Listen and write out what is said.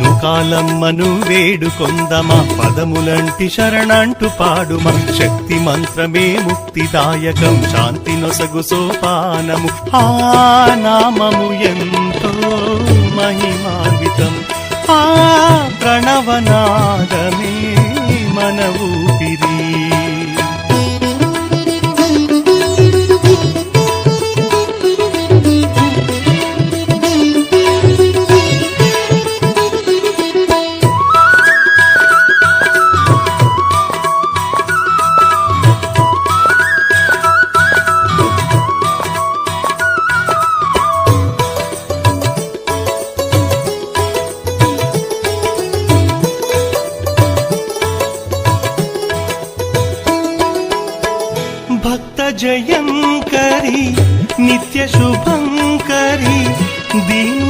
రేణుకాలమ్మను వేడుకొందమా? పదములంటి శరణంటు పాడుమా? శక్తి మంత్రమే ముక్తిదాయకం. శాంతి నొసగు సోపానము. ఆ నామము ఎంతో మహిమాన్వితం. ఆ ప్రణవనాదమే మన ఊపిరి. భక్త జయంకరి నిత్య శుభంకరి దీనుల బ్రోచే